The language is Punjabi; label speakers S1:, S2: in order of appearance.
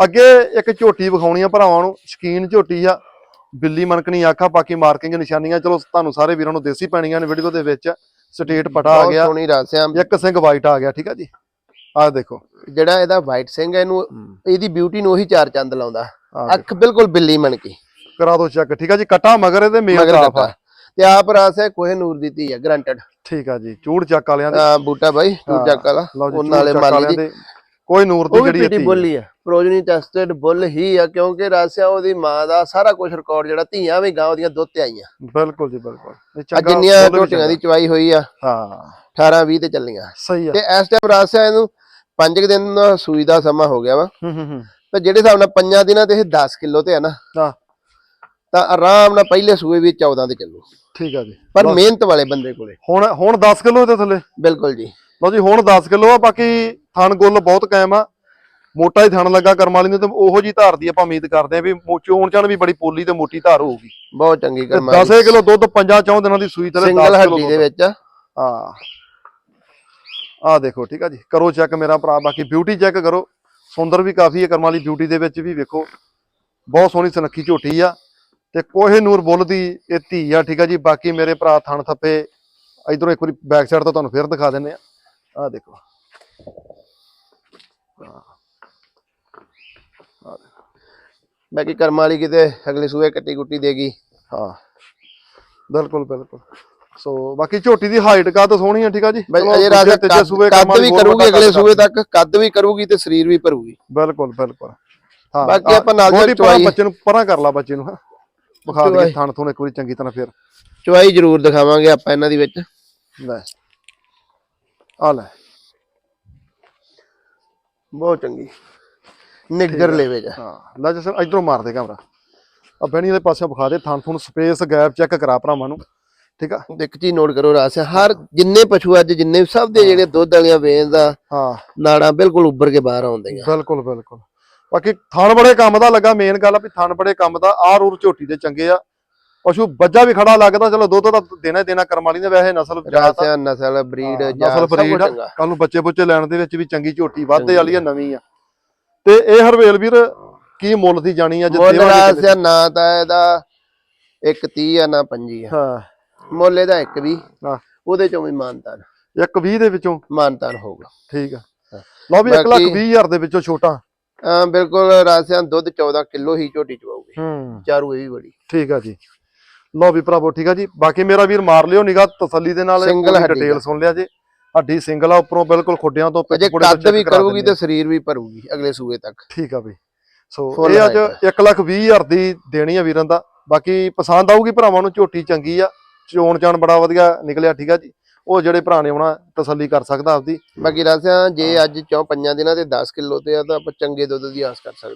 S1: ਅੱਗੇ ਇੱਕ ਝੋਟੀ ਵਿਖਾਉਣੀ ਆ ਭਰਾਵਾਂ ਨੂੰ ਸ਼ਕੀਨ ਝੋਟੀ ਆ। ਬਿੱਲੀ ਮਨਕਣੀ ਆਖਾ ਬਾਕੀ ਮਾਰਕਿੰਗ ਨਿਸ਼ਾਨੀਆਂ ਚਲੋ ਤੁਹਾਨੂੰ ਸਾਰੇ ਵੀਰਾਂ ਨੂੰ ਦੇਸੀ ਪੈਣੀਆਂ ਨੇ ਵੀਡੀਓ ਦੇ ਵਿੱਚ ਸਟੇਟ ਪਟਾ ਆ ਗਿਆ।
S2: ਸੋਹਣੀ ਰਾਸਿਆ
S1: ਇੱਕ ਸਿੰਘ ਵਾਈਟ ਆ ਗਿਆ ਠੀਕ ਆ ਜੀ? ਆਹ ਦੇਖੋ।
S2: ਜਿਹੜਾ ਇਹਦਾ ਵਾਈਟ ਸਿੰਘ ਹੈ ਇਹਨੂੰ ਇਹਦੀ ਬਿਊਟੀ ਨੂੰ ਉਹੀ ਚਾਰ ਚੰਦ ਲਾਉਂਦਾ। ਅੱਖ ਬਿਲਕੁਲ ਬਿੱਲੀ ਮਣ ਕੀ
S1: ਕਰਾ ਦੋ ਚੈੱਕ ਠੀਕ ਆ ਜੀ? ਕਟਾ ਮਗਰ ਇਹਦੇ ਮੇਲ ਕਾਫ ਆ
S2: ਤੇ ਆਪ ਰਾਸ ਹੈ ਕੋਹੇ ਨੂਰ ਦੀ ਧੀ ਹੈ ਗਰੰਟਡ।
S1: ਠੀਕ ਆ ਜੀ ਚੂੜ ਚੱਕ ਵਾਲਿਆਂ ਦੇ।
S2: ਬੂਟਾ ਬਾਈ ਚੂਰ ਚੱਕ ਵਾਲਾ। ਉਹਨਾਂ ਵਾਲੇ
S1: ਚੂੜ
S2: ਮਾਲੀ ਦੇ
S1: ਕੋਈ ਨੂਰ ਦੀ ਜਿਹੜੀ
S2: ਪੀਟੀ ਬੁੱਲ ਆ? ਪ੍ਰੋਜਨੀ ਟੈਸਟਡ ਬੁੱਲ ਹੀ ਆ ਕਿਉਂਕਿ ਰਾਸਿਆ ਉਹਦੀ ਮਾਂ ਦਾ ਸਾਰਾ ਕੁਝ ਰਿਕਾਰਡ ਜਿਹੜਾ ਧੀਆਂ ਵੀ ਗਾਂ ਉਹਦੀਆਂ ਦੁੱਧ ਤੇ ਆਈਆਂ।
S1: ਬਿਲਕੁਲ ਜੀ ਬਿਲਕੁਲ। ਚੰਗਾ
S2: ਜਿੰਨੀਆਂ ਝੋਟੀਆਂ ਦੀ ਚਵਾਈ ਹੋਈ ਆ
S1: ਹਾਂ।
S2: 18 20 ਤੇ ਚੱਲੀਆਂ।
S1: ਸਹੀ ਆ।
S2: ਤੇ ਇਸ ਟਾਈਮ ਰਾਸਿਆ ਇਹਨੂੰ 5 ਦਿਨ ਦਾ ਸੂਈ ਦਾ ਸਮਾਂ ਹੋ ਗਿਆ ਵਾ।
S1: ਹੂੰ ਹੂੰ ਹੂੰ।
S2: ਤੇ ਜਿਹੜੇ ਹਿਸਾਬ ਨਾਲ ਪੰਜਾਂ ਦਿਨਾਂ ਤੇ ਇਹ 10 ਕਿਲੋ ਤੇ ਆ ਨਾ
S1: ਹਾਂ।
S2: ਤਾਂ ਆਰਾਮ ਨਾਲ ਪਹਿਲੇ ਸੂਏ ਵੀ 14 ਤੇ ਚੱਲੂ
S1: ਠੀਕ ਆ ਜੀ।
S2: ਪਰ ਮਿਹਨਤ ਵਾਲੇ ਬੰਦੇ ਕੋਲੇ।
S1: ਹੁਣ ਹੁਣ 10 ਕਿਲੋ ਦੇ ਥੱਲੇ?
S2: ਬਿਲਕੁਲ ਜੀ।
S1: ਲਓ ਜੀ ਹੁਣ 10 ਕਿਲੋ ਆ ਬਾਕੀ ਥਣ ਗੁੱਲ ਬਹੁਤ ਕਾਇਮ ਆ। ਮੋਟਾ ਹੀ ਥਣ ਲੱਗਾ ਕਰਮ ਵਾਲੀ ਨੂੰ ਤੇ ਉਹੋ ਜੀ ਧਾਰ ਦੀ ਆਪਾਂ ਉਮੀਦ ਕਰਦੇ ਆ ਵੀ ਚੋਣ ਚਣ ਵੀ ਬੜੀ ਪੋਲੀ ਤੇ ਮੋਟੀ ਧਾਰ ਹੋਊਗੀ।
S2: ਬਹੁਤ ਚੰਗੀ
S1: ਤੇ
S2: ਕਰਮਾ
S1: 10 ਕਿਲੋ ਦੁੱਧ ਪੰਜਾਂ ਚੌਂ ਦਿਨਾਂ ਦੀ ਸੂਈ
S2: ਸਿੰਗਲ
S1: 10 ਕਿਲੋ
S2: ਹੱਡੀ ਦੇ ਵਿੱਚ।
S1: ਹਾਂ। ਆ ਦੇਖੋ ਠੀਕ ਆ ਜੀ। ਕਰੋ ਚੈੱਕ ਮੇਰਾ ਭਰਾ ਬਾਕੀ ਬਿਊਟੀ ਚੈੱਕ ਕਰੋ। ਸੁੰਦਰ ਵੀ ਕਾਫੀ ਹੈ ਕਰਮ ਵਾਲੀ ਬਿਊਟੀ ਦੇ ਵਿੱਚ ਵੀ ਵੇਖੋ। ਬਹੁਤ ਸੋਹਣੀ ਸੁਨੱਖੀ ਝੋਟੀ ਆ। ਤੇ ਕੋਹੇ ਨੂਰ ਬੁੱਲ ਦੀ ਇਹ ਧੀ ਆ ਠੀਕ ਆ ਜੀ। ਬਾਕੀ ਮੇਰੇ ਭਰਾ ਥਣ ਥੱਪੇ ਇਧਰੋਂ ਇੱਕ ਵਾਰੀ ਬੈਕ ਸਾਈਡ ਤੋਂ ਤੁਹਾਨੂੰ ਫੇਰ ਦਿਖਾ ਦਿੰਨੇ ਆ। ਆ ਦੇਖੋ।
S2: ਬਾਕੀ ਕਰਮਾ ਵਾਲੀ ਕਿਤੇ ਅਗਲੇ ਸੂਏ ਕੱਟੀ ਕੁੱਟੀ ਦੇਗੀ
S1: ਹਾਂ। ਬਿਲਕੁਲ ਬਿਲਕੁਲ। ਸੋ ਬਾਕੀ ਝੋਟੀ ਦੀ ਹਾਈਟ ਕਾ ਤਾਂ ਸੋਹਣੀ ਆ ਠੀਕ ਆ ਜੀ?
S2: ਅਜੇ ਰਾਜਾ ਕੱਦ ਵੀ ਕਰੂਗੀ ਅਗਲੇ ਸੂਏ ਤੱਕ ਕੱਦ ਵੀ ਕਰੂਗੀ ਤੇ ਸਰੀਰ ਵੀ ਭਰੂਗੀ
S1: ਬਿਲਕੁਲ ਬਿਲਕੁਲ। ਹਾਂ
S2: ਬਾਕੀ ਆਪਾਂ ਨਾਲ
S1: ਪਰਾਂ
S2: ਚਵਾਈ-
S1: ਬੱਚੇ ਨੂੰ ਪਰਾਂ ਕਰ ਲਾ ਬੱਚੇ ਨੂੰ ਹਾਂ। ਵਿਖਾ ਦੇ। ਥਣ ਥੁਣ ਇੱਕ ਵਾਰੀ ਚੰਗੀ ਤਰ੍ਹਾਂ ਫੇਰ।
S2: ਚਵਾਈ ਜ਼ਰੂਰ ਦਿਖਾਵਾਂਗੇ ਆਪਾਂ ਇਹਨਾਂ ਦੀ ਵਿੱਚ।
S1: ਲੈ। ਆ ਲੈ।
S2: ਬਹੁਤ ਚੰਗੀ। ਨਿੱਗਰ ਲੈਵੇ ਜਾ।
S1: ਹਾਂ ਲੈ ਜਸਰ ਇਧਰੋਂ ਮਾਰ ਦੇ ਕੈਮਰਾ। ਆ ਬੈਣੀ ਦੇ ਪਾਸੇ ਵਿਖਾ ਦੇ ਥਣ ਥੁਣ ਸਪੇਸ ਗੈਪ ਚੈੱਕ ਕਰਾ ਭਰਾਵਾਂ ਨੂੰ। ਠੀਕ ਆ?
S2: ਇੱਕ ਚੀਜ਼ ਨੋਟ ਕਰੋ ਰਾਸ ਹਰ ਜਿੰਨੇ ਪਸ਼ੂ ਅੱਜ ਜਿੰਨੇ ਸਭ ਦੇ ਜਿਹੜੇ ਦੁੱਧ ਵਾਲੀਆਂ ਵੇਨ ਦਾ
S1: ਹਾਂ।
S2: ਨਾੜਾਂ ਬਿਲਕੁਲ ਉੱਭਰ ਕੇ ਬਾਹਰ ਆਉਂਦੀਆਂ।
S1: ਬਿਲਕੁਲ ਬਿਲਕੁਲ। ਬਾਕੀ ਥਣ ਬੜੇ ਕੰਮ ਦਾ ਲੱਗਾ ਮੇਨ ਗੱਲ ਆ ਵੀ ਥਣ ਬੜੇ ਕੰਮ ਦਾ ਆਰ ਉਰ ਝੋਟੀ ਦੇ ਚੰਗੇ ਆ। ਪਸ਼ੂ ਬੱਜਾ ਵੀ ਖੜਾ ਲੱਗਦਾ ਚਲੋ ਦੁੱਧ ਤਾਂ ਦੇਣਾ ਦੇਣਾ ਕਰਮ ਵਾਲੀ ਨੇ ਵੈਸੇ ਨਸਲ ਜ਼ਿਆਦਾ
S2: ਰਾਸਿਆ ਨਸਲ ਬਰੀਡ
S1: ਨਸਲ ਬਰੀਡ ਕੱਲ ਨੂੰ ਬੱਚੇ ਬੁੱਚੇ ਲੈਣ ਦੇ ਵਿੱਚ ਵੀ ਚੰਗੀ ਝੋਟੀ ਵਾਧੇ ਵਾਲੀ ਆ ਨਵੀਂ ਆ। ਤੇ ਇਹ ਹਰਵੇਲ ਵੀਰ ਕੀ ਮੁੱਲ ਦੀ ਜਾਣੀ ਆ ਜੇ
S2: ਮੁੱਲ? ਰਾਸਿਆ ਨਾ ਤਾਂ ਇਹਦਾ ਇੱਕ 30 ਆ ਨਾ 25 ਆ।
S1: ਹਾਂ।
S2: ਮੁੱਲ ਇਹਦਾ ਇੱਕ ਵੀ
S1: ਹਾਂ।
S2: ਉਹਦੇ ਚੋਂ ਵੀ ਮਾਨਤਾਨ।
S1: ਇੱਕ 20 ਦੇ ਵਿੱਚੋਂ?
S2: ਮਾਨਤਾਨ ਹੋਊਗਾ।
S1: ਠੀਕ ਆ। ਲਓ ਵੀ 1 ਲੱਖ
S2: ਬਾਕੀ-
S1: 20 ਹਜ਼ਾਰ ਦੇ ਵਿੱਚੋਂ ਛੋਟਾ।
S2: ਬਿਲਕੁਲ ਰਾਸਿਆ ਦੁੱਧ 14 ਕਿਲੋ ਹੀ ਝੋਟੀ ਚਵਾਉਗੀ ਚਾਰੂ ਇਹ ਵੀ ਬੜੀ।
S1: ਠੀਕ ਆ ਜੀ। ਲਓ ਵੀ ਭਰਾਵੋ ਠੀਕ ਆ ਜੀ। ਬਾਕੀ ਮੇਰਾ ਵੀਰ ਮਾਰ ਲਿਓ ਨਿਗਾ ਤਸੱਲੀ ਦੇ ਨਾਲ
S2: ਹੱਡੀ
S1: ਡਿਟੇਲ। ਸੁਣ ਲਿਆ ਜੇ। ਹੱਡੀ ਸਿੰਗਲ ਆ ਉੱਪਰੋਂ ਬਿਲਕੁਲ ਖੁੱਡਿਆਂ ਤੋਂ ਪੁੜੇ
S2: ਕੱਦ ਵੀ
S1: ਕਰਾ
S2: ਕਰੂਗੀ ਤੇ ਸਰੀਰ ਵੀ ਭਰੂਗੀ ਅਗਲੇ ਸੂਏ ਤੱਕ।
S1: ਠੀਕ ਆ ਬਈ ਸੋ ਇਹ ਅੱਜ
S2: height
S1: 1 ਲੱਖ 20 ਹਜ਼ਾਰ ਦੀ ਦੇਣੀ ਆ ਵੀਰਾਂ ਦਾ। ਬਾਕੀ ਪਸੰਦ ਆਊਗੀ ਭਰਾਵਾਂ ਨੂੰ ਝੋਟੀ ਚੰਗੀ ਆ। ਚੋਣ ਚਾਣ ਬੜਾ ਵਧੀਆ ਨਿਕਲਿਆ ਠੀਕ ਆ ਜੀ। ਉਹ ਜਿਹੜੇ ਭਰਾ ਨੇ ਆਉਣਾ ਤਸੱਲੀ ਕਰ ਸਕਦਾ ਆਪਦੀ।
S2: ਬਾਕੀ ਰਾਸਿਆ ਜੇ ਅੱਜ ਚੋਂ ਪੰਜਾਂ ਦਿਨਾਂ ਤੇ 10 ਕਿਲੋ ਤੇ ਆ ਤਾਂ ਆਪਾਂ ਚੰਗੇ ਦੁੱਧ ਦੀ ਆਸ ਕਰ ਸਕਦੇ